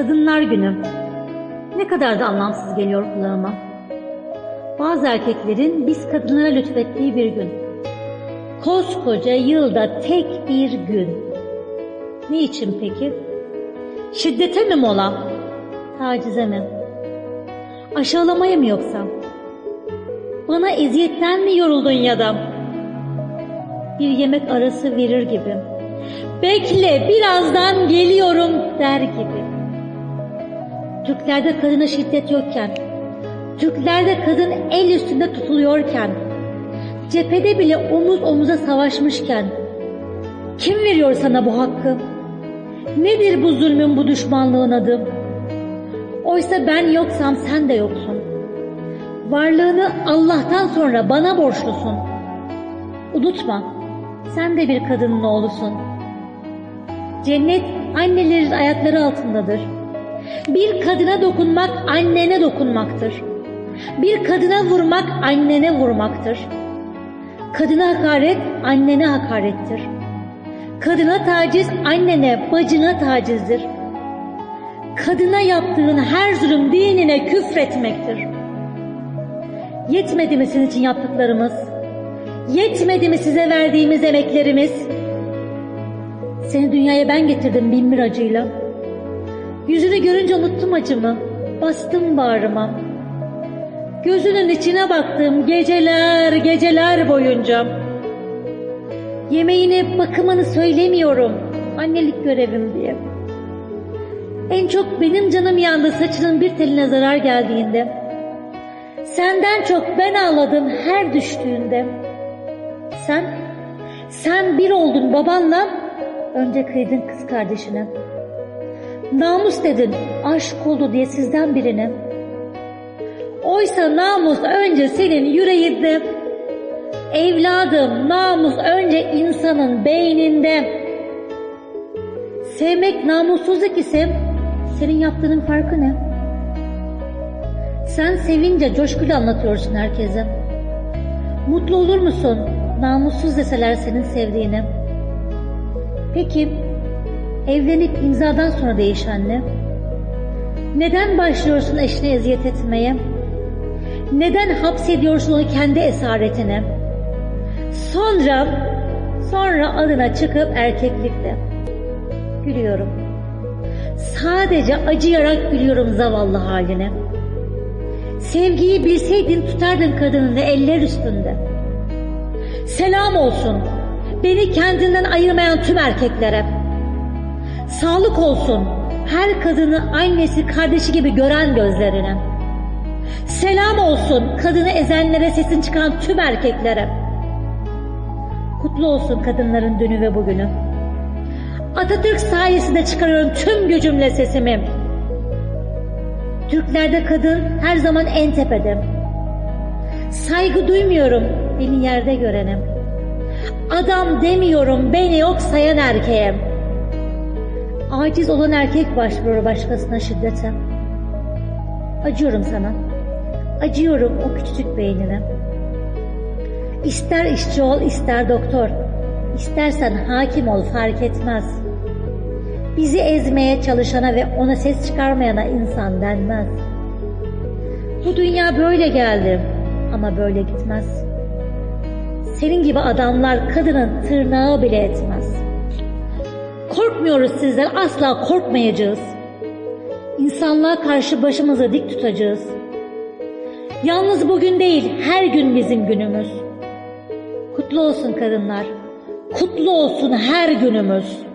Kadınlar günü. Ne kadar da anlamsız geliyor kulağıma. Bazı erkeklerin biz kadınlara lütfettiği bir gün. Koskoca yılda tek bir gün. Ne için peki? Şiddete mi mola? Tacize mi? Aşağılamaya mı yoksa? Bana eziyetten mi yoruldun ya da? Bir yemek arası verir gibi. Bekle birazdan geliyorum der gibi. Türklerde kadına şiddet yokken, Türklerde kadın el üstünde tutuluyorken, cephede bile omuz omuza savaşmışken, kim veriyor sana bu hakkı? Nedir bu zulmün, bu düşmanlığın adı? Oysa ben yoksam sen de yoksun. Varlığını Allah'tan sonra bana borçlusun. Unutma, sen de bir kadının oğlusun. Cennet annelerin ayakları altındadır. Bir kadına dokunmak annene dokunmaktır. Bir kadına vurmak annene vurmaktır. Kadına hakaret annene hakarettir. Kadına taciz annene, bacına tacizdir. Kadına yaptığın her zulüm dinine küfretmektir. Yetmedi mi sizin için yaptıklarımız? Yetmedi mi size verdiğimiz emeklerimiz? Seni dünyaya ben getirdim bin bir acıyla. Yüzünü görünce unuttum acımı. Bastım bağrıma. Gözünün içine baktım geceler geceler boyunca. Yemeğini bakımını söylemiyorum. Annelik görevim diye. En çok benim canım yandı saçının bir teline zarar geldiğinde. Senden çok ben ağladım her düştüğünde. Sen, sen bir oldun babanla, önce kıydın kız kardeşine. Namus dedin, aşk oldu diye sizden birine. Oysa namus önce senin yüreğinde. Evladım, namus önce insanın beyninde. Sevmek namussuzluk ise senin yaptığının farkı ne? Sen sevince coşkuyla anlatıyorsun herkese. Mutlu olur musun namussuz deseler senin sevdiğini? Peki evlenip imzadan sonra değişen ne? Neden başlıyorsun eşine eziyet etmeye? Neden hapsediyorsun onu kendi esaretine? Sonra, sonra adına çıkıp erkeklikte. Gülüyorum. Sadece acıyarak gülüyorum zavallı haline. Sevgiyi bilseydin tutardın kadınını eller üstünde. Selam olsun beni kendinden ayırmayan tüm erkeklere. Sağlık olsun her kadını annesi kardeşi gibi gören gözlerine. Selam olsun kadını ezenlere sesin çıkan tüm erkeklere. Kutlu olsun kadınların dünü ve bugünü. Atatürk sayesinde çıkarıyorum tüm gücümle sesimi. Türklerde kadın her zaman en tepede. Saygı duymuyorum beni yerde görenim. Adam demiyorum beni yok sayan erkeğe. Aciz olan erkek başvurur başkasına şiddete. Acıyorum sana. Acıyorum o küçücük beynine. İster işçi ol ister doktor. İstersen hakim ol fark etmez. Bizi ezmeye çalışana ve ona ses çıkarmayana insan denmez. Bu dünya böyle geldi ama böyle gitmez. Senin gibi adamlar kadının tırnağı bile etmez. Korkmuyoruz sizden asla korkmayacağız. İnsanlığa karşı başımızı dik tutacağız. Yalnız bugün değil her gün bizim günümüz. Kutlu olsun kadınlar. Kutlu olsun her günümüz.